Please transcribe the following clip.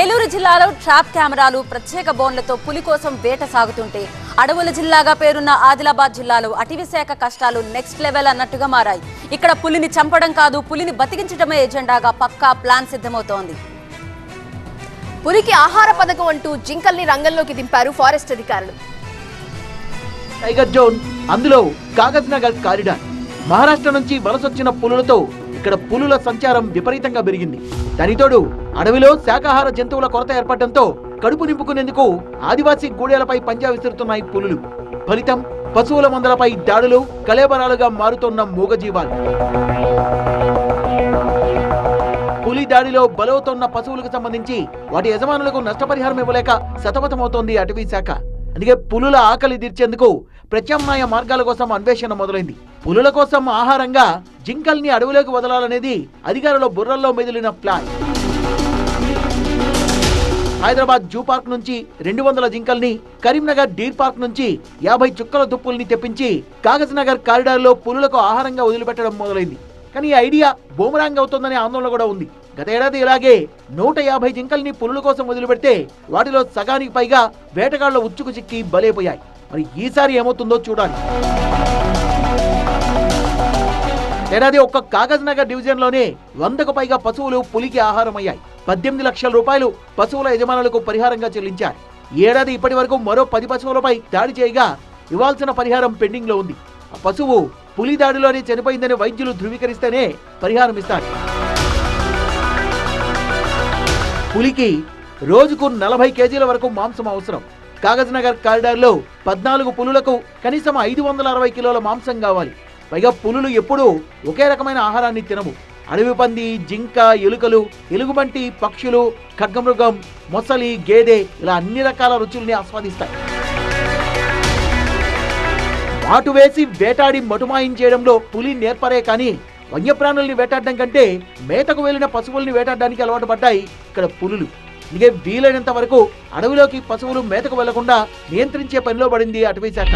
ఏలూరు జిల్లాలో ట్రాప్ కెమెరాలు ప్రత్యేక బోన్లతో పులి కోసం వేట సాగుతుంటే అడవుల జిల్లాగా పేరున్న ఆదిలాబాద్ జిల్లాలో అటవీ శాఖ కష్టాలు నెక్స్ట్ లెవెల్ అన్నట్టుగా మారాయి. ఇక్కడ పులిని చంపడం కాదు పులిని బతికించడమే ఎజెండాగా పక్కా ప్లాన్ సిద్ధమవుతోంది. పులికి ఆహార పథకం అంటూ జింకల్ని రంగంలోకి దింపారు ఫారెస్ట్ అధికారులు. టైగర్ జోన్ అందులో కాగజ్ నగర్ కారిడార్. మహారాష్ట్ర నుంచి వలసొచ్చిన పులులతో ఇక్కడ పులుల సంచారం విపరీతంగా పెరిగింది. దానితోడు అడవిలో శాకాహార జంతువుల కొరత ఏర్పడటంతో కడుపు నింపుకునేందుకు ఆదివాసీ గూడెలపై పంజా విసురుతున్నాయి పులులు. ఫలితం పశువుల మందలపై దాడులు కలేబరాలుగా మారుతున్న మూగజీవాలు. పులి దాడిలో బలవుతున్న పశువులకు సంబంధించి వాటి యజమానులకు నష్టపరిహారం ఇవ్వలేక సతమతమవుతోంది అటవీ శాఖ. అందుకే పులుల ఆకలి తీర్చేందుకు ప్రత్యామ్నాయ మార్గాల కోసం అన్వేషణ మొదలైంది. పులుల కోసం ఆహారంగా జింకల్ని అడవిలోకి వదలాలనేది అధికారుల బుర్రల్లో మెదిలిన ప్లాన్. హైదరాబాద్ జూ పార్క్ నుంచి రెండు వందల జింకల్ని కరీంనగర్ డీర్ పార్క్ నుంచి యాభై చుక్కల దుప్పుల్ని తెప్పించి కాగజ్నగర్ కారిడార్లో పులులకు ఆహారంగా వదిలిపెట్టడం మొదలైంది. కానీ ఈ ఐడియా బూమరాంగ్ అవుతుందనే ఆందోళన కూడా ఉంది. గత ఏడాది ఇలాగే నూట యాభై జింకల్ని పులుల కోసం వదిలిపెడితే వాటిలో సగానికి పైగా వేటగాళ్ళ ఉచ్చుకు చిక్కి బలైపోయాయి. మరి ఈసారి ఏమవుతుందో చూడాలి. ఏడాది ఒక్క కాగజ్ నగర్ వందకు పైగా పశువులు పులికి ఆహారం అయ్యాయి పద్దెనిమిది లక్షల రూపాయలు పశువుల యజమానులకు పరిహారంగా చెల్లించారు. ఏడాది ఇప్పటి వరకు మరో పది పశువులపై దాడి చేయగా ఇవ్వాల్సిన పరిహారం పెండింగ్లో ఉంది. ఆ పశువు పులి దాడిలోనే చనిపోయిందని వైద్యులు ధృవీకరిస్తేనే పరిహారం ఇస్తారు. పులికి రోజుకు నలభై కేజీల వరకు మాంసం అవసరం. కాగజ్ నగర్ కారిడార్లో పద్నాలుగు పులులకు కనీసం ఐదు వందల అరవై కిలోల మాంసం కావాలి. పైగా పులులు ఎప్పుడూ ఒకే రకమైన ఆహారాన్ని తినవు. అడవి పంది జింక ఎలుకలు ఎలుగుబంటి పక్షులు ఖడ్గమృగం మొసలి గేదె ఇలా అన్ని రకాల రుచుల్ని ఆస్వాదిస్తాయి. మాటు వేసి వేటాడి మటుమాయించేయడంలో పులి నేర్పరే కానీ వన్యప్రాణుల్ని వేటాడడం కంటే మేతకు వెళ్ళిన పశువుల్ని వేటాడడానికి అలవాటు పడ్డాయి ఇక్కడ పులులు. ఇదే వీలైనంత వరకు అడవిలోకి పశువులు మేతకు వెళ్ళకుండా నియంత్రించే పనిలో పడింది అటవీ శాఖ.